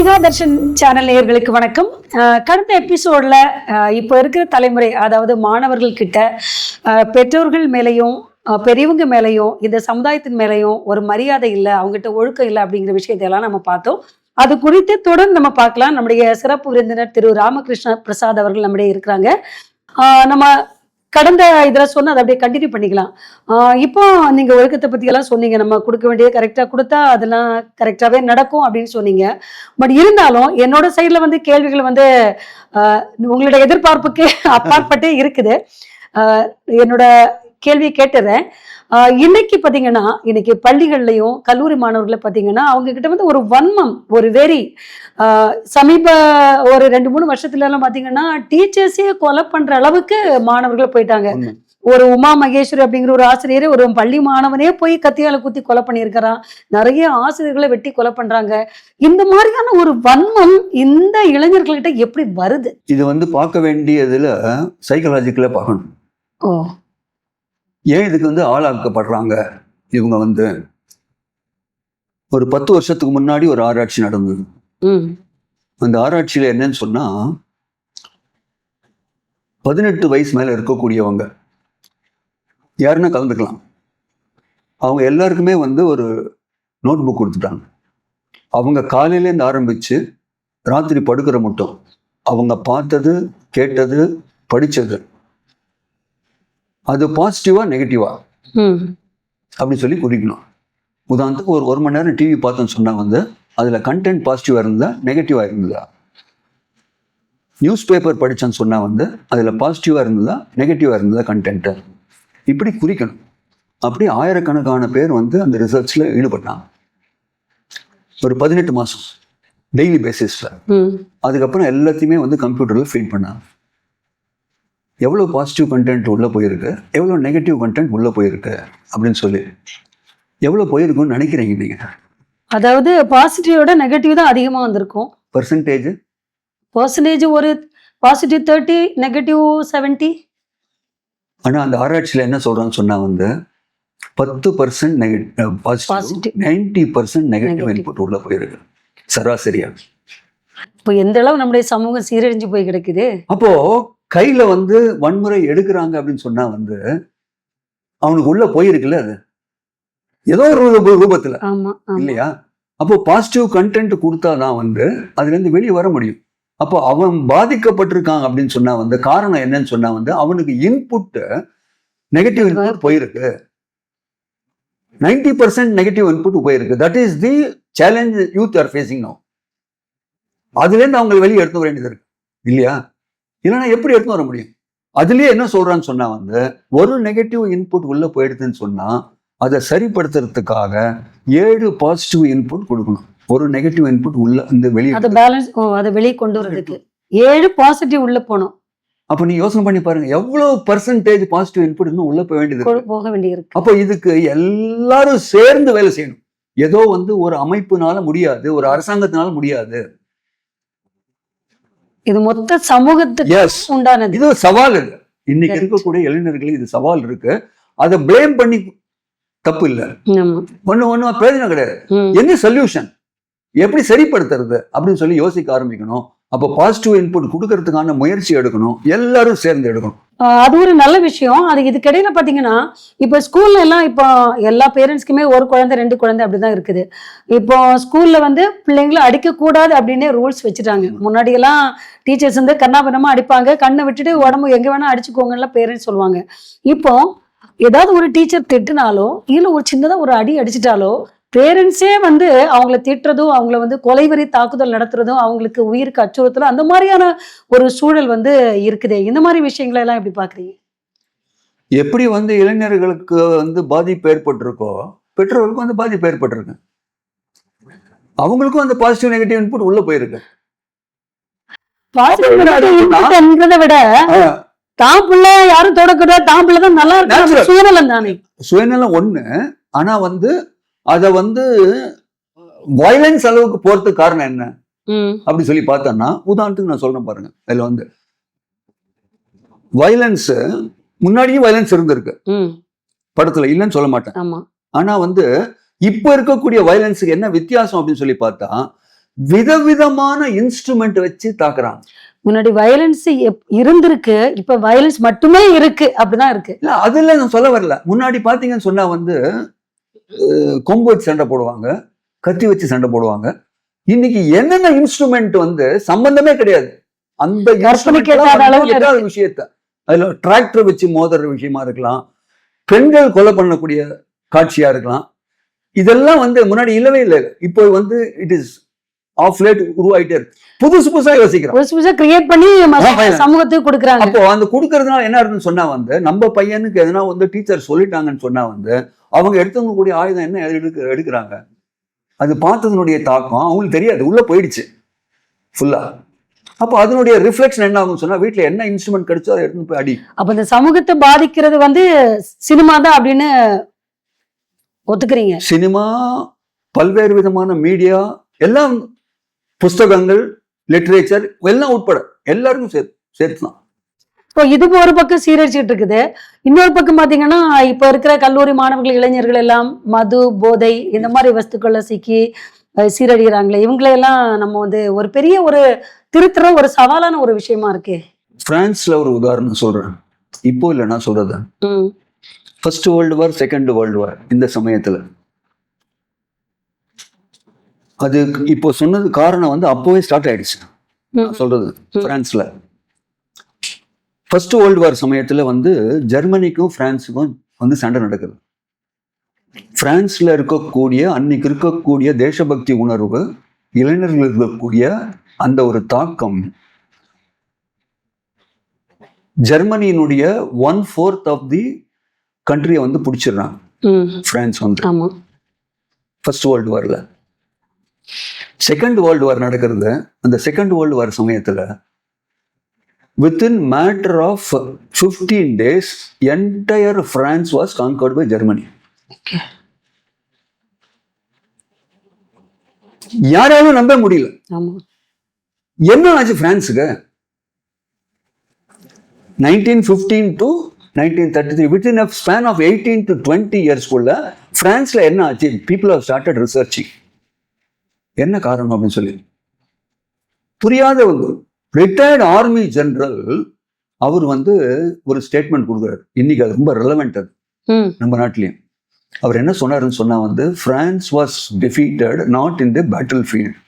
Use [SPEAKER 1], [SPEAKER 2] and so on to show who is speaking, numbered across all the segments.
[SPEAKER 1] ஈகா Darshan channel நேயர்களுக்கு வணக்கம். கடந்த எபிசோட்ல இப்போ இருக்கிற தலைமுறை அதாவது மாணவர்கள் கிட்ட பெற்றோர்கள் மேலேயும் பெரியவங்க மேலேயும் இந்த சமுதாயத்தின் மேலேயும் ஒரு மரியாதை இல்லை அவங்ககிட்ட ஒழுக்கம் இல்லை அப்படிங்கிற விஷயத்தையெல்லாம் நம்ம பார்த்தோம். அது குறித்து தொடர்ந்து நம்ம பார்க்கலாம். நம்முடைய சிறப்பு விருந்தினர் திரு ராமகிருஷ்ண பிரசாத் அவர்கள் நம்முடைய இருக்கிறாங்க. நம்ம கடந்த இதுல சொன்னால் அதை அப்படியே கண்டினியூ பண்ணிக்கலாம். ஆஹ் இப்போ நீங்க ஒழுக்கத்தை பத்தி எல்லாம் சொன்னீங்க. நம்ம கொடுக்க வேண்டியது கரெக்டா கொடுத்தா அதெல்லாம் கரெக்டாவே நடக்கும் அப்படின்னு சொன்னீங்க. பட் இருந்தாலும் என்னோட சைடுல வந்து கேள்விகள் வந்து ஆஹ் உங்களுடைய எதிர்பார்ப்புக்கு அப்பாற்பட்டே இருக்குது. ஆஹ் என்னோட கேள்வியை கேட்டுறேன். இன்னைக்கு பாத்தீங்கன்னா இன்னைக்கு பள்ளிகள்லயும் கல்லூரி மாணவர்களை பாத்தீங்கன்னா அவங்க கிட்ட வந்து ஒரு வன்மம் ஒரு வெறி. சமீப ஒரு ரெண்டு மூணு வருஷத்துல எல்லாம் பாத்தீங்கன்னா டீச்சர்ஸே கொலை பண்ற அளவுக்கு மாணவர்கள் போயிட்டாங்க. ஒரு உமா மகேஸ்வரி அப்படிங்கிற ஒரு ஆசிரியர் ஒரு பள்ளி மாணவனே போய் கத்தியால குத்தி கொலை பண்ணியிருக்கிறான். நிறைய ஆசிரியர்களை வெட்டி கொலை பண்றாங்க. இந்த மாதிரியான ஒரு வன்மம் இந்த இளைஞர்கள்கிட்ட எப்படி வருது?
[SPEAKER 2] இது வந்து பார்க்க வேண்டியதுல சைக்கலாஜிக்கலா பார்க்கணும்.
[SPEAKER 1] ஓ.
[SPEAKER 2] ஏன் இதுக்கு வந்து ஆளாக்கப்படுறாங்க? இவங்க வந்து ஒரு பத்து வருஷத்துக்கு முன்னாடி ஒரு ஆராய்ச்சி நடந்தது. அந்த ஆராய்ச்சியில என்னன்னு சொன்னா பதினெட்டு வயசு மேல இருக்கக்கூடியவங்க யாருன்னா கலந்துக்கலாம். அவங்க எல்லாருக்குமே வந்து ஒரு நோட் புக் கொடுத்துட்டாங்க. அவங்க காலையிலேருந்து ஆரம்பிச்சு ராத்திரி படுக்கிற மட்டும். அவங்க பார்த்தது கேட்டது படிச்சது. அது பாசிட்டிவா நெகட்டிவா அப்படின்னு சொல்லி குறிக்கணும். உதாரணத்துக்கு ஒரு ஒரு மணி நேரம் டிவி பார்த்தோன்னு சொன்னா வந்து அதில் கண்டென்ட் பாசிட்டிவாக இருந்தா நெகட்டிவாக இருந்ததா? நியூஸ் பேப்பர் படித்தேன்னு சொன்னால் வந்து அதில் பாசிட்டிவாக இருந்ததா நெகட்டிவாக இருந்ததா கண்டென்ட்டு இப்படி குறிக்கணும். அப்படி ஆயிரக்கணக்கான பேர் வந்து அந்த ரிசர்ச்சில் ஈடுபட்டாங்க. ஒரு பதினெட்டு மாதம் டெய்லி பேசிஸில் அதுக்கப்புறம் எல்லாத்தையுமே வந்து கம்ப்யூட்டரில் ஃபீட் பண்ணாங்க. எவ்வளோ பாசிட்டிவ் கண்டென்ட் உள்ளே போயிருக்கு? எவ்வளோ நெகட்டிவ் கண்டென்ட் உள்ளே போயிருக்கு? அப்படின்னு சொல்லி. எவ்வளோ போயிருக்குன்னு நினைக்கிறீங்க நீங்கள்
[SPEAKER 1] அதாவது பாசிட்டிவோட நெகட்டிவ் தான் அதிகமா வந்திருக்கும்.
[SPEAKER 2] பர்சன்டேஜ்
[SPEAKER 1] பர்சன்டேஜ் ஒரு பாசிட்டிவ் தேர்ட்டி நெகட்டிவ் செவன்ட்டி
[SPEAKER 2] ஆனால் அந்த ஆராய்ச்சியில் என்ன சொல்கிறான்னு சொன்னால் வந்து பத்து percent negative positive. Ninety percent negative. Input உள்ளே போயிருக்கு. சராசரியா.
[SPEAKER 1] இப்போ எந்த அளவு நம்முடைய சமூகம் சீரழிஞ்சு போய் கிடக்குது?
[SPEAKER 2] அப்போ கையில வந்து வன்முறை எடுக்கிறாங்க அப்படின்னு சொன்னா வந்து அவனுக்கு உள்ள போயிருக்குல்ல அது. ஏதோ ஒரு ரூப- ரூபத்துல. இல்லையா? அப்போ பாசிட்டிவ் கண்டென்ட் கொடுத்தாதான் வந்து அதுல இருந்து வெளியே வர முடியும். அப்போ அவன் பாதிக்கப்பட்டிருக்கான் அப்படின்னு சொன்னா வந்து காரணம் என்னன்னு சொன்னா வந்து அவனுக்கு இன்புட் நெகட்டிவ் இன்புட் போயிருக்கு. நைன்டி பர்சன்ட் நெகட்டிவ் இன்புட் போயிருக்கு. That is the challenge youth are facing no அதுல இருந்து அவங்க வெளியே எடுத்து வர வேண்டியது இருக்கு. இல்லையா? இல்லைன்னா எப்படி எடுத்து வர முடியும்? அதுலயே என்ன சொல்றான்னு சொன்னா வந்து ஒரு நெகட்டிவ் இன்புட் உள்ள போயிடுதுன்னு சொன்னா அதை சரிப்படுத்துறதுக்காக ஏழு பாசிட்டிவ் இன்புட் கொடுக்கணும். ஒரு நெகட்டிவ் இன்புட் உள்ள இந்த வெளியே
[SPEAKER 1] அதை பேலன்ஸ் அதை வெளியே கொண்டு வர்றதுக்கு. ஏழு பாசிட்டிவ் உள்ள போனோம்.
[SPEAKER 2] அப்ப நீ யோசனை பண்ணி பாருங்க எவ்வளவு பர்சன்டேஜ் பாசிட்டிவ் இன்புட் இன்னும் உள்ள போக வேண்டியது.
[SPEAKER 1] போக வேண்டியிருக்கு.
[SPEAKER 2] அப்போ இதுக்கு எல்லாரும் சேர்ந்து வேலை செய்யணும். ஏதோ வந்து ஒரு அமைப்புனால முடியாது ஒரு அரசாங்கத்தினால முடியாது.
[SPEAKER 1] இது மொத்த சமூகத்துக்கு உண்டானது.
[SPEAKER 2] இது சவால் இது இன்னைக்கு. இருக்கக்கூடிய இளைஞர்களுக்கு இது சவால் இருக்கு. அதை ப்ளேம் பண்ணி தப்பு இல்ல. ஒண்ணு ஒண்ணு பிரயோஜனம் கிடையாது. என்ன சொல்யூஷன் எப்படி சரிப்படுத்துறது? அப்படின்னு சொல்லி யோசிக்க ஆரம்பிக்கணும். அப்போ பாசிட்டிவ் இன்புட் கொடுக்கறதுக்கான முயற்சி எடுக்கணும். எல்லாரும் சேர்ந்து எடுக்கணும்.
[SPEAKER 1] அது ஒரு நல்ல விஷயம். அது இதுக்கிடையில பார்த்தீங்கன்னா இப்போ ஸ்கூல்ல எல்லாம் இப்போ எல்லா பேரண்ட்ஸ்க்குமே ஒரு குழந்தை ரெண்டு குழந்தை அப்படிதான் இருக்குது. இப்போ ஸ்கூல்ல வந்து பிள்ளைங்களை அடிக்கக்கூடாது அப்படின்னே ரூல்ஸ் வச்சுட்டாங்க. முன்னாடி எல்லாம் டீச்சர்ஸ் வந்து கண்ணாபனமா அடிப்பாங்க. கண்ணை விட்டுட்டு உடம்பு எங்க வேணா அடிச்சுக்கோங்கலாம் பேரண்ட்ஸ் சொல்லுவாங்க. இப்போ ஏதாவது ஒரு டீச்சர் திட்டுனாலோ இல்லை ஒரு சின்னதாக ஒரு அடி அடிச்சிட்டாலோ பேரண்ட்ஸே வந்து அவங்கள திட்டுறதும் அவங்கள வந்து கொலைவரி தாக்குதல் நடத்துறதும் அவங்களுக்கு உயிருக்கு அச்சுறுத்தலும் அந்த மாதிரியான ஒரு சூழல் வந்து இருக்குது. இந்த மாதிரி விஷயங்களை எல்லாம் எப்படி பாக்குறீங்க
[SPEAKER 2] எப்படி வந்து இளைஞர்களுக்கு வந்து பாதிப்பு ஏற்பட்டிருக்கோ பெற்றோருக்கும் வந்து பாதிப்பு ஏற்பட்டிருக்கு. அவங்களுக்கும் அந்த பாசிட்டிவ் நெகட்டிவ் இன்புட் உள்ள போயிருக்கு.
[SPEAKER 1] விட தான் பிள்ளை யாரும் தொடக்கூடாது தான் பிள்ளை தான் நல்லா. இருக்கு சுயநலம் தானே.
[SPEAKER 2] சுயநலம் ஒண்ணு ஆனா வந்து அத வந்து வயலன்ஸ் அளவுக்கு போறதுக்கு காரணம் என்ன? அப்படி சொல்லி பார்த்தோம்னா உதாரணத்துக்கு நான் சொல்றேன் பாருங்க. இதுல வந்து வயலன்ஸ் முன்னாடியும் வயலன்ஸ் இருந்திருக்கு. படத்துல இல்லைன்னு சொல்ல மாட்டேன்.
[SPEAKER 1] ஆமா.
[SPEAKER 2] ஆனா வந்து இப்ப இருக்கக்கூடிய வயலன்ஸுக்கு என்ன வித்தியாசம் அப்படின்னு சொல்லி பார்த்தா விதவிதமான இன்ஸ்ட்ருமெண்ட் வச்சு தாக்குறாங்க.
[SPEAKER 1] முன்னாடி வயலன்ஸ் இருந்திருக்கு இப்ப வயலன்ஸ் மட்டுமே இருக்கு அப்படிதான் இருக்கு.
[SPEAKER 2] இல்ல அதுல நான் சொல்ல வரல. முன்னாடி பாத்தீங்கன்னு சொன்னா வந்து கொம்பு வச்சு சண்டை போடுவாங்க கத்தி வச்சு சண்டை போடுவாங்க. இன்னைக்கு என்னென்ன இன்ஸ்ட்ருமெண்ட் வந்து சம்பந்தமே கிடையாது. அந்த
[SPEAKER 1] எட்டாத
[SPEAKER 2] விஷயத்த. அதுல டிராக்டர் வச்சு மோதுற விஷயமா இருக்கலாம். பெண்கள் கொலை பண்ணக்கூடிய காட்சியா இருக்கலாம். இதெல்லாம் வந்து முன்னாடி இல்லவே இல்லை. இப்போ வந்து இட் இஸ் ஆஃப் லேட் உருவாயிட்டே இருக்கு புதுசு புதுசா யோசிக்கிறோம்.
[SPEAKER 1] புதுசு புதுசா கிரியேட் பண்ணி. சமூகத்துக்கு கொடுக்குறாங்க.
[SPEAKER 2] அப்போ அந்த கொடுக்கறதுனால என்ன இருக்குன்னு சொன்னா வந்து நம்ம பையனுக்கு எதனா வந்து டீச்சர் சொல்லிட்டாங்கன்னு சொன்னா வந்து அவங்க எடுத்துக்க கூடிய ஆயுதம் என்ன எடுக்க எடுக்கிறாங்க? அது பார்த்ததுனுடைய தாக்கம் அவங்களுக்கு தெரியாது. உள்ள போயிடுச்சு. ஃபுல்லா அப்போ அதனுடைய ரிஃப்ளெக்ஷன் என்ன ஆகும்னு சொன்னா வீட்ல என்ன இன்ஸ்ட்ருமெண்ட் கிடைச்சோ அதை எடுத்துன்னு போய் அடி.
[SPEAKER 1] அப்ப இந்த சமூகத்தை பாதிக்கிறது வந்து சினிமா தான் அப்படின்னு ஒத்துக்கிறீங்க.
[SPEAKER 2] சினிமா பல்வேறு விதமான மீடியா எல்லாம் புஸ்தகங்கள் லிட்ரேச்சர் எல்லாம் உட்பட எல்லாருக்கும் சேர்த்து சேர்த்து தான்
[SPEAKER 1] இப்போ இது ஒரு பக்கம் சீரழிச்சிட்டு இருக்குது. இன்னொரு பக்கம் பாத்தீங்கன்னா இப்ப இருக்கிற கல்லூரி மாணவர்கள் இளைஞர்கள் எல்லாம் மது போதை இந்த மாதிரி வஸ்துக்கள்ல சிக்கி சீரழிகிறாங்களே இவங்களையெல்லாம் நம்ம வந்து ஒரு பெரிய ஒரு திருத்துற ஒரு சவாலான ஒரு விஷயமா இருக்கு.
[SPEAKER 2] பிரான்ஸ்ல ஒரு உதாரணம் சொல்றேன். இப்போ இல்லை நான் சொல்றது first world war second world war இந்த சமயத்துல. அது இப்போ சொன்னது காரணம் வந்து அப்போவே ஸ்டார்ட் ஆயிடுச்சு. சொல்றது பிரான்ஸ்ல ஃபர்ஸ்ட் வேர்ல்டு வார் சமயத்துல வந்து ஜெர்மனிக்கும் பிரான்ஸுக்கும் வந்து சண்டை நடக்குது. பிரான்ஸ்ல இருக்கக்கூடிய அன்னைக்கு இருக்கக்கூடிய தேசபக்தி உணர்வு இளைஞர்கள் இருக்கக்கூடிய அந்த ஒரு தாக்கம் ஜெர்மனியினுடைய ஒன் ஃபோர்த் ஆஃப் தி கண்ட்ரியை வந்து பிடிச்சிடுறாங்க. பிரான்ஸ் வந்து. ஃபர்ஸ்ட் வேர்ல்டு வார்ல செகண்ட் வேர்ல்டு வார் நடக்கிறது அந்த செகண்ட் வேர்ல்டு வார் சமயத்துல within matter of fifteen days entire France was conquered by Germany யாராலும் நம்ப முடியல. என்ன ஆச்சு பிரான்ஸுக்கு nineteen fifteen to nineteen thirty three within a span of eighteen to twenty இயர்ஸ்க்குள்ள பிரான்ஸ்ல என்ன ஆச்சு? பீப்புள் ஹவ் ஸ்டார்டட் ரிசர்ச்சிங் என்ன காரணம் அப்படின்னு சொல்லி. புரியாத ஒரு ரிட்டையர்ட் ஆர்மி ஜெனரல் அவர் வந்து ஒரு ஸ்டேட்மெண்ட் கொடுக்குறாரு. இன்னைக்கு அது ரொம்ப ரெலவெண்ட் அது. நம்ம நாட்டிலையும். அவர் என்ன சொன்னாருன்னு சொன்னா வந்து France was defeated not in the battle field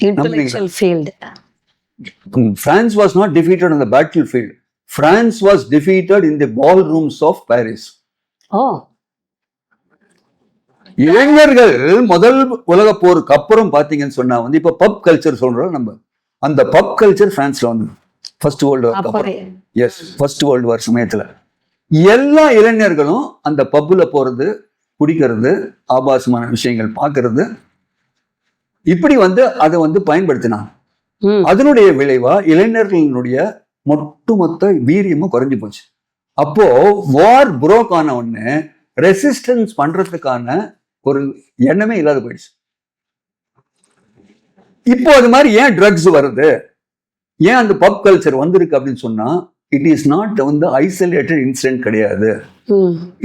[SPEAKER 1] intellectual field
[SPEAKER 2] France was not defeated on the battlefield. France was defeated in the ballrooms of Paris. இளைஞர்கள் முதல் உலக போருக்கு அப்புறம் பாத்தீங்கன்னு சொன்னா வந்து இப்ப பப் கல்ச்சர் சொல்றோம் நம்ம. அந்த பப் கல்ச்சர் பிரான்ஸ்ல வந்து ஃபர்ஸ்ட் வேர்ல்டு வார் அப்புறம். எஸ் ஃபர்ஸ்ட் வேர்ல்டு வார் சமயத்துல. எல்லா இளைஞர்களும் அந்த பப்புல போறது குடிக்கிறது ஆபாசமான விஷயங்கள் பார்க்கிறது இப்படி வந்து அதை வந்து பயன்படுத்தினாங்க. அதனுடைய விளைவா இளைஞர்களினுடைய ஒட்டுமொத்த வீரியமும் குறைஞ்சு போச்சு. அப்போ வார் புரோக் ஆன உடனே ரெசிஸ்டன்ஸ் பண்றதுக்கான ஒரு எண்ணமே இல்லாத போயிடுச்சு. இப்போ அது மாதிரி ஏன் ட்ரக்ஸ் வருது? ஏன் அந்த பப் கல்ச்சர் வந்திருக்கு அப்படின்னு சொன்னா இட் இஸ் நாட் வந்து ஐசோலேட்டட் இன்சிடென்ட் கிடையாது.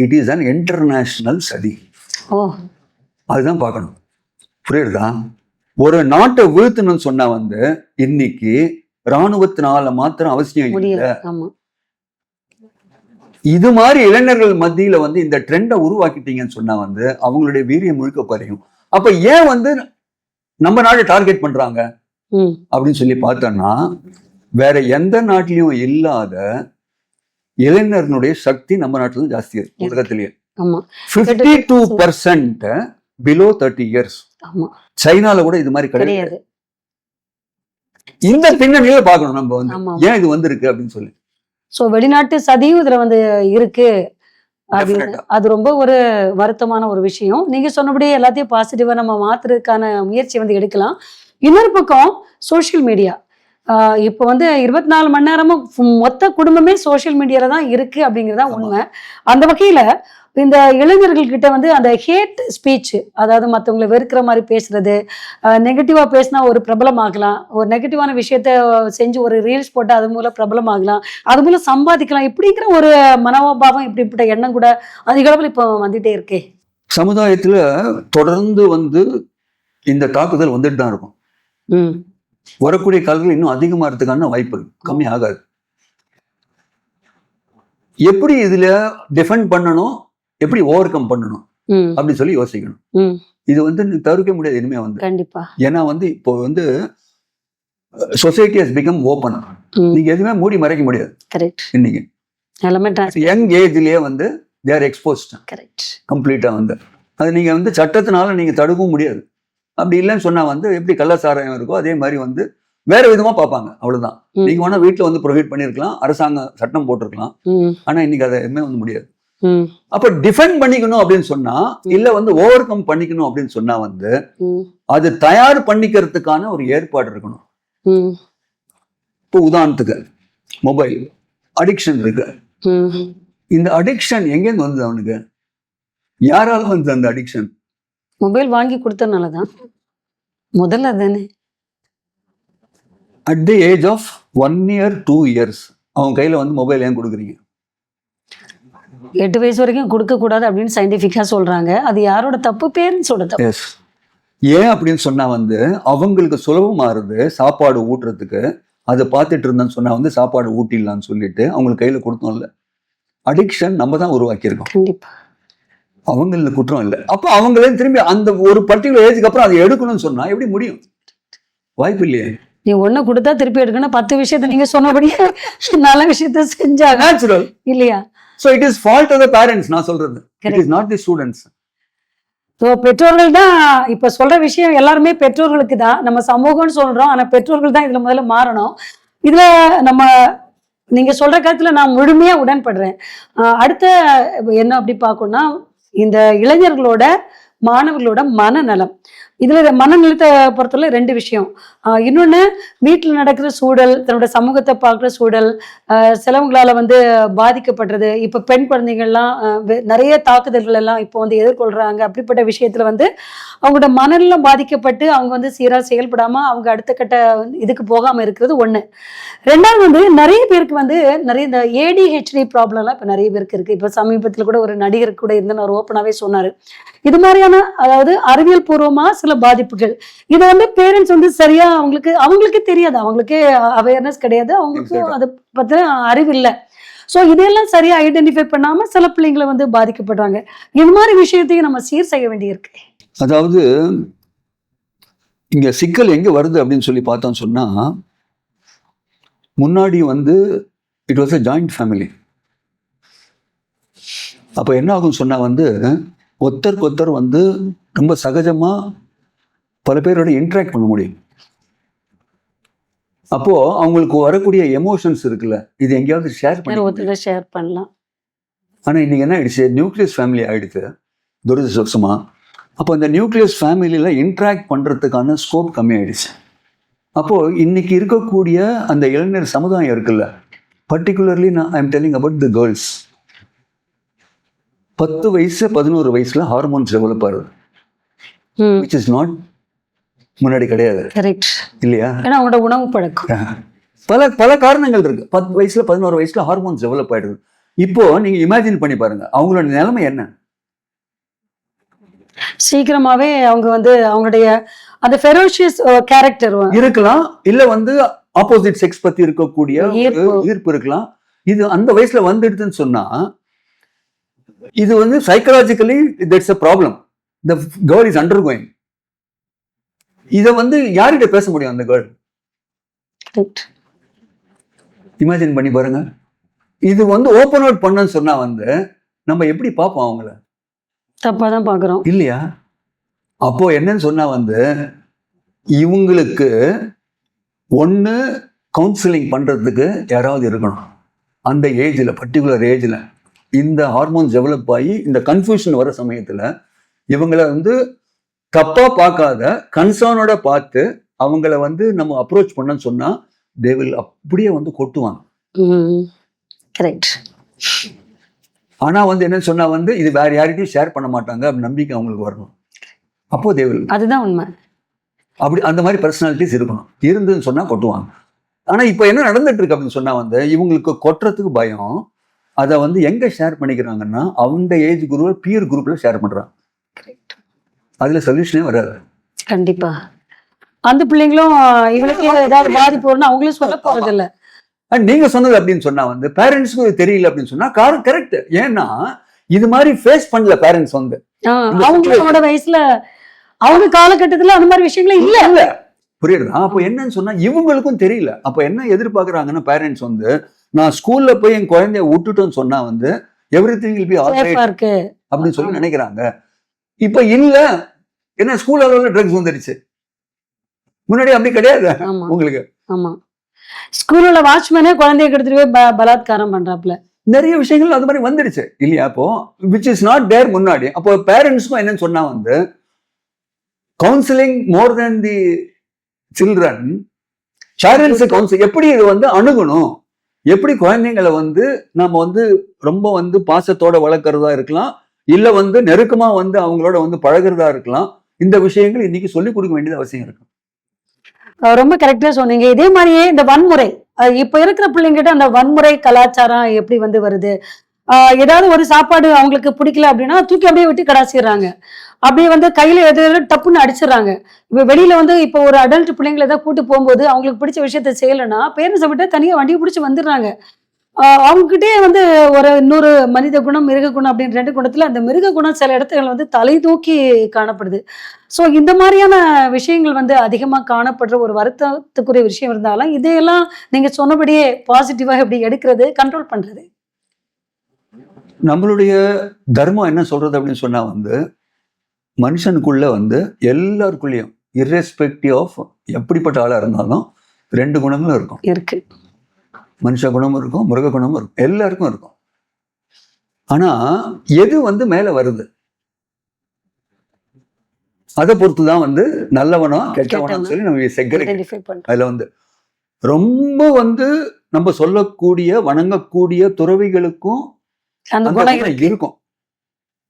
[SPEAKER 2] இட் இஸ் அன் இன்டர்நேஷனல் சதி. அதுதான் பார்க்கணும். புரியுதா? ஒரு நாட்டை வீழ்த்தணும்னு சொன்னா வந்து இன்னைக்கு ராணுவத்தினால மாத்திரம் அவசியம் இல்லை. இது மாதிரி இளைஞர்கள் மத்தியில வந்து இந்த ட்ரெண்டை உருவாக்கிட்டீங்கன்னு சொன்னா வந்து அவங்களுடைய வீரியம் முழுக்க குறையும். அப்ப ஏன் வந்து நம்ம நாட்டை டார்கெட் பண்றாங்க? அப்படின்னு சொல்லி பார்த்தோம்னா வேற எந்த நாட்டிலையும் இல்லாத இளைஞர்களுடைய சக்தி நம்ம நாட்டில ஜாஸ்தி இருக்கு உலகத்திலேயே. Fifty two percent below thirty years சைனால கூட இது மாதிரி கிடையாது. இந்த பின்னணியில பார்க்கணும் நம்ம வந்து. ஏன் இது வந்திருக்கு அப்படின்னு சொல்லி.
[SPEAKER 1] சோ வெளிநாட்டு சதியும் இதுல வந்து இருக்கு அப்படின்னு. அது ரொம்ப ஒரு வருத்தமான ஒரு விஷயம். நீங்க சொன்னபடி எல்லாத்தையும் பாசிட்டிவா நம்ம மாத்துறதுக்கான முயற்சி வந்து எடுக்கலாம். இன்னொரு பக்கம் சோஷியல் மீடியா இப்போ வந்து இருபத்தி நாலு மணி நேரமும் மொத்த குடும்பமே சோஷியல் மீடியால தான் இருக்கு அப்படிங்கிறது. உண்மை. அந்த வகையில இந்த இளைஞர்கள் கிட்ட வந்து அந்த ஹேட் ஸ்பீச் அதாவது மற்றவங்களை வெறுக்கிற மாதிரி பேசுறது நெகட்டிவா பேசினா ஒரு பிரபலமாகலாம் ஒரு நெகட்டிவான விஷயத்த செஞ்சு ஒரு ரீல்ஸ் போட்டு அது மூலம் பிரபலமாகலாம் அது மூலம் சம்பாதிக்கலாம் இப்படிங்கிற ஒரு மனோபாவம் இப்படிப்பட்ட எண்ணம் கூட அதிக அளவில் இப்போ வந்துட்டே இருக்கே.
[SPEAKER 2] சமுதாயத்துல தொடர்ந்து வந்து இந்த தாக்குதல் வந்துட்டு தான் இருக்கும். வரக்கூடிய காலங்கள் இன்னும் அதிகமாகிறதுக்கான வாய்ப்பு கம்மி ஆகாது எப்படி இதுல டிஃபெண்ட் பண்ணணும்? எப்படி ஓவர் கம் பண்ணணும்?
[SPEAKER 1] ம்.
[SPEAKER 2] அப்படி சொல்லி யோசிக்கணும். இது வந்து தவிர்க்க முடியாது இனிமே வந்து.
[SPEAKER 1] கண்டிப்பா.
[SPEAKER 2] ஏன்னா வந்து இப்போ வந்து சொசைட்டி ஹஸ் பிகம் ஓப்பன் நீங்க எதுவுமே மூடி மறைக்க முடியாது.
[SPEAKER 1] கரெக்ட்
[SPEAKER 2] இன்னைக்கு. யங் ஏஜ்லயே வந்து தேர் எக்ஸ்போஸ்ட்
[SPEAKER 1] கரெக்ட்
[SPEAKER 2] கம்ப்ளீட்டா வந்து. அது நீங்க வந்து சட்டத்தினால நீங்க தடுக்கவும் முடியாது. அப்படி இல்லைன்னு சொன்னா வந்து எப்படி கள்ளசாராயம் இருக்கோ அதே மாதிரி வந்து வேற விதமா பார்ப்பாங்க. அவ்வளவுதான். நீங்க வேணா வீட்டுல வந்து ப்ரொவைட் பண்ணிருக்கலாம். அரசாங்கம் சட்டம் போட்டிருக்கலாம். ஆனா இன்னைக்கு அதை எதுவுமே வந்து முடியாது. அப்ப டிஃபெண்ட் பண்ணிக்கணும் அப்படின்னு சொன்னா இல்ல வந்து ஓவர் கம் பண்ணிக்கணும் அப்படின்னு சொன்னா வந்து அது தயார் பண்ணிக்கிறதுக்கான ஒரு ஏற்பாடு இருக்கணும். இப்போ உதாரணத்துக்கு மொபைல் அடிக்ஷன் இருக்கு. இந்த அடிக்ஷன் எங்கேருந்து வந்தது அவனுக்கு? யாரால வந்தது அந்த அடிக்ஷன்
[SPEAKER 1] மொபைல் வாங்கி கொடுத்தனால தான் முதல்ல தானே
[SPEAKER 2] at the age of one year two years அவன் கையில வந்து மொபைல் ஏன் கொடுக்குறீங்க?
[SPEAKER 1] எட்டு வயசு வரைக்கும் கொடுக்க கூடாது அப்படின்னு சயின்டிஃபிக்கா சொல்றாங்க. அது யாரோட தப்பு? பேரண்ட்ஸோட தப்பு.
[SPEAKER 2] ஏன் அப்படின்னு சொன்னா வந்து அவங்களுக்கு சுலபமாறுது சாப்பாடு ஊட்டுறதுக்கு அதை பார்த்துட்டு இருந்தேன்னு சொன்னா வந்து சாப்பாடு ஊட்டிடலாம்னு சொல்லிட்டு அவங்களுக்கு கையில கொடுத்தோம்ல. அடிக்ஷன் நம்ம தான் உருவாக்கியிருக்கோம்.
[SPEAKER 1] கண்டிப்பா.
[SPEAKER 2] அவங்கள குற்றம் இல்லை. அப்போ அவங்களே திரும்பி அந்த ஒரு பர்டிகுலர் ஏஜுக்கு அப்புறம் அதை எடுக்கணும்னு சொன்னா எப்படி முடியும்? வாய்ப்பு இல்லையே.
[SPEAKER 1] நீ ஒண்ணு கொடுத்தா திருப்பி எடுக்கணும். பத்து விஷயத்த நீங்க சொன்னபடியே நல்ல விஷயத்த செஞ்சாங்க.
[SPEAKER 2] நேச்சுரல்
[SPEAKER 1] இல்லையா?
[SPEAKER 2] So it is fault of the parents நான் சொல்றது. It is not the students
[SPEAKER 1] so பெற்றோர்கள் தான் இப்ப சொல்ற விஷயம் எல்லாருமே பெற்றோர்களுக்கு தான். நம்ம சமூகம்னு சொல்றோம் ஆனா பெற்றோர்கள் தான் இதுல முதல்ல மாறணும். இதுல நம்ம நீங்க சொல்ற கருத்துல நான் முழுமையா உடன்படுறேன். அடுத்த என்ன அப்படி பார்க்கணும்னா இந்த இளைஞர்களோட மாணவர்களோட மனநலம். இதில் மனநலத்தை பொறுத்தவரை ரெண்டு விஷயம். இன்னொன்று இன்னொன்னு வீட்டில் நடக்கிற சூழல் தன்னோட சமூகத்தை பார்க்குற சூழல் ஆஹ் சிலவங்களால வந்து பாதிக்கப்படுறது இப்போ பெண் குழந்தைகள்லாம் நிறைய தாக்குதல்கள் எல்லாம் இப்போ வந்து எதிர்கொள்றாங்க. அப்படிப்பட்ட விஷயத்துல வந்து அவங்களோட மனநலம் பாதிக்கப்பட்டு அவங்க வந்து சீராக செயல்படாம அவங்க அடுத்த கட்ட இதுக்கு போகாம இருக்கிறது ஒன்று ரெண்டாவது வந்து நிறைய பேருக்கு வந்து நிறைய இந்த ஏடிஹெச்டி ப்ராப்ளம்லாம் இப்போ நிறைய பேருக்கு இருக்கு. இப்போ சமீபத்தில் கூட ஒரு நடிகர் கூட இருந்து அவர் ஓப்பனாகவே சொன்னார். இது மாதிரியான அதாவது அறிவியல் பூர்வமாக சில பாதிப்புகள். இதை வந்து பேரண்ட்ஸ் வந்து சரியா அவங்களுக்கு அவங்களுக்கே தெரியாது. அவங்களுக்கே அவேர்னஸ் கிடையாது. அவங்களுக்கும். அதை பத்தின அறிவு இல்லை. ஸோ இதையெல்லாம் சரியா ஐடென்டிஃபை பண்ணாம சில பிள்ளைங்களை வந்து பாதிக்கப்படுறாங்க. இது மாதிரி விஷயத்தையும் நம்ம சீர் செய்ய வேண்டியிருக்கு.
[SPEAKER 2] அதாவது இங்க சிக்கல் எங்க வருது அப்படின்னு சொல்லி பார்த்தோம் சொன்னா முன்னாடி வந்து it was a joint family அப்போ என்ன ஆகும் சொன்னா வந்து ஒருத்தருக்கு ஒருத்தர் வந்து ரொம்ப சகஜமா பல பேரோட இன்ட்ராக்ட் பண்ண முடியும். அப்போ அவங்களுக்கு வரக்கூடிய எமோஷன்ஸ் இருக்குல்ல இது எங்கேயாவது ஷேர் பண்ணி
[SPEAKER 1] ஷேர் பண்ணலாம்.
[SPEAKER 2] ஆனா இன்னைக்கு என்ன ஆயிடுச்சு? நியூக்ளியஸ் ஃபேமிலி ஆயிடுச்சு. துரதிருஷ்டமா அப்போ இந்த நியூக்ளியஸ் ஃபேமிலியில் இன்ட்ராக்ட் பண்ணுறதுக்கான ஸ்கோப் கம்மி ஆயிடுச்சு அப்போ இன்னைக்கு இருக்கக்கூடிய அந்த இளைஞர் சமுதாயம் இருக்குல்ல பர்டிகுலர்லி நான் I'm telling about the girls பத்து வயசு பதினோரு வயசுல ஹார்மோன்ஸ் டெவலப் ஆகுது. விச் இஸ் நாட் முன்னாடி கிடையாது.
[SPEAKER 1] கரெக்ட்
[SPEAKER 2] இல்லையா?
[SPEAKER 1] ஏன்னா அவங்களோட உணவு பழக்கம்.
[SPEAKER 2] பல பல காரணங்கள் இருக்கு. பத்து வயசுல பதினோரு வயசுல ஹார்மோன்ஸ் டெவலப் ஆயிடுது. இப்போ நீங்க இமேஜின் பண்ணி பாருங்க. அவங்களோட நிலைமை என்ன?
[SPEAKER 1] சீக்கிரமாவே அவங்க வந்து அவங்களுடைய அந்த ஃபெரோஷியஸ் கேரக்டர்
[SPEAKER 2] இருக்கலாம். இல்ல வந்து ஆப்போசிட் செக்ஸ் பத்தி இருக்கக்கூடிய.
[SPEAKER 1] ஈர்ப்பு.
[SPEAKER 2] இருக்கலாம். இது அந்த வயசுல வந்துடுதுன்னு சொன்னா இது வந்து psychologically that's a problem the girl is undergoing இதை வந்து யார்கிட்ட பேச முடியும் அந்த கேர்ள் இமேஜின் பண்ணி பாருங்க. இது வந்து ஓப்பன் அவுட் பண்ணன்னு சொன்னா வந்து நம்ம எப்படி பார்ப்போம் அவங்கள?
[SPEAKER 1] தப்பா தான் பாக்குறோம்
[SPEAKER 2] இல்லையா? அப்போ என்னன்னு சொன்னா வந்து இவங்களுக்கு ஒன்று கவுன்சிலிங் பண்றதுக்கு யாராவது இருக்கணும். அந்த ஏஜ்ல பர்டிகுலர் ஏஜ்ல இந்த ஹார்மோன்ஸ் டெவலப் ஆகி இந்த கன்ஃபியூஷன் வர சமயத்துல இவங்கள வந்து தப்பா பார்க்காத கன்சர்னோட பார்த்து அவங்கள வந்து நம்ம அப்ரோச் பண்ணன்னு சொன்னா தே வில் அப்படியே வந்து கொட்டுவாங்க. ஆனா வந்து என்னன்னு சொன்னா வந்து இது வேற யார்கிட்டயும் ஷேர் பண்ண மாட்டாங்க அப்படி நம்பிக்கை அவங்களுக்கு வரணும். அப்போ தே வில்
[SPEAKER 1] அதுதான் உண்மை.
[SPEAKER 2] அப்படி அந்த மாதிரி பர்சனாலிட்டிஸ் இருக்கணும். இருந்துன்னு சொன்னா கொட்டுவாங்க. ஆனா இப்போ என்ன நடந்துட்டு இருக்கு அப்படின்னு சொன்னா வந்து இவங்களுக்கு கொட்டுறதுக்கு பயம் அதை வந்து எங்க ஷேர் பண்ணிக்கிறாங்கன்னா அவங்க ஏஜ் குரூப் பியர் குரூப்ல ஷேர் பண்றாங்க. அதுல சொல்யூஷனே வராது.
[SPEAKER 1] கண்டிப்பா. அந்த பிள்ளைங்களும் இவளுக்கு ஏதாவது பாதிப்பு வரும்னு அவங்களும் சொல்ல போறது இல்ல
[SPEAKER 2] நீங்க சொன்னது அப்படின்னு சொன்னா வந்து பேரண்ட்ஸ்க்கு இது தெரியல அப்படின்னு சொன்னா காரணம் கரெக்ட் ஏன்னா இது மாதிரி ஃபேஸ் பண்ணல பேரண்ட்ஸ் வந்து.
[SPEAKER 1] அவங்களோட வயசுல அவங்க காலகட்டத்துல அந்த மாதிரி விஷயங்களே இல்ல.
[SPEAKER 2] இல்ல. புரியுதா அப்போ என்னன்னு சொன்னா இவங்களுக்கும் தெரியல. அப்ப என்ன எதிர்பார்க்கறாங்கன்னா பேரண்ட்ஸ் வந்து நான் ஸ்கூல்ல போய் என் குழந்தைய விட்டுட்டோன்னு சொன்னா வந்து எவ்ரி திங் வில் பி
[SPEAKER 1] இருக்கு.
[SPEAKER 2] அப்படின்னு சொல்லி நினைக்கிறாங்க. இப்ப இல்ல. என்ன ஸ்கூல் அளவுல ட்ரக்ஸ் வந்துருச்சு. முன்னாடி அப்படி கிடையாது உங்களுக்கு.
[SPEAKER 1] ஆமா. ஸ்கூல்ல வாட்ச்மேனே குழந்தைய கெடுத்துட்டு போய் பலாத்காரம் பண்றாப்ல
[SPEAKER 2] நிறைய விஷயங்கள் அது மாதிரி வந்துடுச்சு இல்லையா அப்போ? விச் இஸ் நாட் தேர் முன்னாடி. அப்போ பேரண்ட்ஸ்க்கும் என்னன்னு சொன்னா வந்து counselling more than the children parents counsel எப்படி இது வந்து அணுகணும்? எப்படி குழந்தைங்களை வந்து நம்ம வந்து ரொம்ப வந்து பாசத்தோட வளர்க்கறதா இருக்கலாம்? இல்ல வந்து நெருக்கமா வந்து அவங்களோட வந்து பழகுறதா இருக்கலாம். இந்த விஷயங்கள் இன்னைக்கு சொல்லிக் கொடுக்க வேண்டியது அவசியம் இருக்கு.
[SPEAKER 1] ரொம்ப கரெக்டா சொன்னீங்க. இதே மாதிரியே இந்த வன்முறை இப்ப இருக்கிற பிள்ளைங்கிட்ட அந்த வன்முறை கலாச்சாரம் எப்படி வந்து வருது? ஆஹ் ஏதாவது ஒரு சாப்பாடு அவங்களுக்கு பிடிக்கல அப்படின்னா தூக்கி அப்படியே விட்டு கடாசிடுறாங்க. அப்படியே வந்து கையில எது எது டப்புன்னு அடிச்சிடறாங்க. இப்ப வெளியில வந்து இப்போ ஒரு அடல்ட் பிள்ளைங்களை ஏதாவது கூட்டு போகும்போது அவங்களுக்கு பிடிச்ச விஷயத்த செய்யலைன்னா பேரண்ட்ஸை விட்டு தனியா வண்டியை பிடிச்சி வந்துடுறாங்க. ஆஹ் அவங்ககிட்டயே வந்து ஒரு இன்னொரு மனித குணம் மிருக குணம் அப்படின்னு ரெண்டு குணத்துல அந்த மிருக குணம் சில இடத்துல வந்து தலை தூக்கி காணப்படுது. ஸோ இந்த மாதிரியான விஷயங்கள் வந்து அதிகமாக காணப்படுற ஒரு வருத்தத்துக்குரிய விஷயம் இருந்தாலும் இதையெல்லாம் நீங்க சொன்னபடியே பாசிட்டிவாக எப்படி எடுக்கிறது கண்ட்ரோல் பண்றது?
[SPEAKER 2] நம்மளுடைய தர்மம் என்ன சொல்றது அப்படின்னு சொன்னா வந்து மனுஷனுக்குள்ள வந்து எல்லாருக்குள்ளேயும் irrespective ஆஃப் எப்படிப்பட்ட ஆளா இருந்தாலும் ரெண்டு குணங்களும் இருக்கும்.
[SPEAKER 1] இருக்கு.
[SPEAKER 2] மனுஷ குணமும் இருக்கும் மிருக குணமும் இருக்கும் எல்லாருக்கும் இருக்கும். ஆனா எது வந்து மேல வருது? அதை பொறுத்து தான் வந்து நல்லவனா கெட்டவனா. சொல்லி நம்ம
[SPEAKER 1] பண்றோம்.
[SPEAKER 2] அதுல வந்து ரொம்ப வந்து நம்ம சொல்லக்கூடிய வணங்கக்கூடிய துறவிகளுக்கும் இருக்கும்.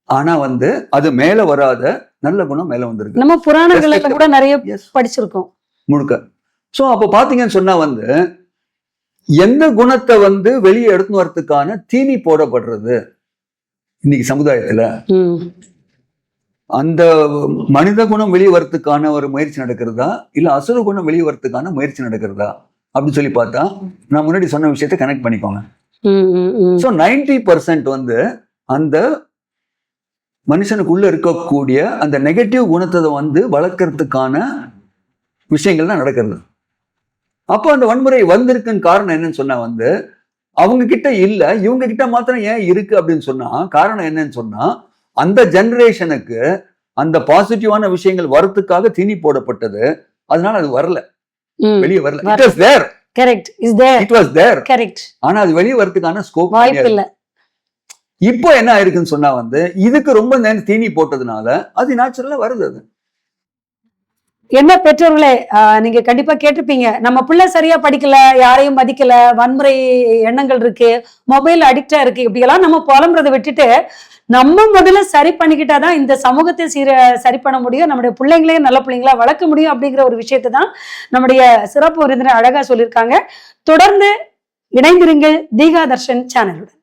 [SPEAKER 2] ஆனா வந்து அது மேல வராத நல்ல குணம் மேல வந்திருக்கு.
[SPEAKER 1] நம்ம
[SPEAKER 2] Respect.
[SPEAKER 1] கூட நிறைய. படிச்சிருக்கோம்.
[SPEAKER 2] முழுக்க. சோ அப்ப பாத்தீங்கன்னு சொன்னா வந்து எந்த குணத்தை வந்து வெளியே எடுத்து வரதுக்கான தீனி போடப்படுறது இன்னைக்கு சமுதாயத்துல. அந்த மனித குணம் வெளியே வரதுக்கான ஒரு முயற்சி நடக்கிறதா? இல்ல அசுர குணம் வெளியே வரதுக்கான முயற்சி நடக்கிறதா? அப்படின்னு சொல்லி பார்த்தா நான் முன்னாடி சொன்ன விஷயத்தை கனெக்ட் பண்ணிக்கோங்க. ஸோ நைன்டி பர்சன்ட் வந்து அந்த மனுஷனுக்குள்ள இருக்கக்கூடிய அந்த நெகட்டிவ் குணத்தை வந்து வளர்க்கறதுக்கான விஷயங்கள் தான் நடக்கிறது. அப்போ அந்த வன்முறை வந்திருக்குன்னு காரணம் என்னன்னு சொன்னா வந்து அவங்க கிட்ட இல்ல இவங்க கிட்ட மாத்திரம் ஏன் இருக்கு அப்படின்னு சொன்னா காரணம் என்னன்னு சொன்னா அந்த ஜெனரேஷனுக்கு அந்த பாசிட்டிவான விஷயங்கள் வரத்துக்காக தீனி போடப்பட்டது. அதனால அது வரல. வெளியே வரல.
[SPEAKER 1] வரல.
[SPEAKER 2] It was there
[SPEAKER 1] correct is there
[SPEAKER 2] it was there
[SPEAKER 1] correct
[SPEAKER 2] ஆனா அது வெளியே வரதுக்கான ஸ்கோப்
[SPEAKER 1] வாய்ப்பு இல்ல.
[SPEAKER 2] இப்போ என்ன ஆயிருக்குன்னு சொன்னா வந்து இதுக்கு ரொம்ப நேரம் தீனி போட்டதுனால அது நேச்சுரலா வருது அது.
[SPEAKER 1] என்ன பெற்றோர்களே ஆஹ் நீங்க கண்டிப்பா கேட்டிருப்பீங்க. நம்ம பிள்ளை சரியா படிக்கல யாரையும் மதிக்கல வன்முறை எண்ணங்கள் இருக்கு மொபைல் அடிக்டா இருக்கு இப்படியெல்லாம் நம்ம புலம்புறதை விட்டுட்டு நம்ம முதல்ல சரி பண்ணிக்கிட்டாதான் இந்த சமூகத்தை சீர சரி பண்ண முடியும் நம்முடைய பிள்ளைங்களையும் நல்ல பிள்ளைங்களா வளர்க்க முடியும் அப்படிங்கிற ஒரு விஷயத்தை தான் நம்முடைய சிறப்பு விருந்தினர் அழகா சொல்லியிருக்காங்க. தொடர்ந்து இணைந்திருங்கள் தீகா தர்ஷன் சேனலுடன்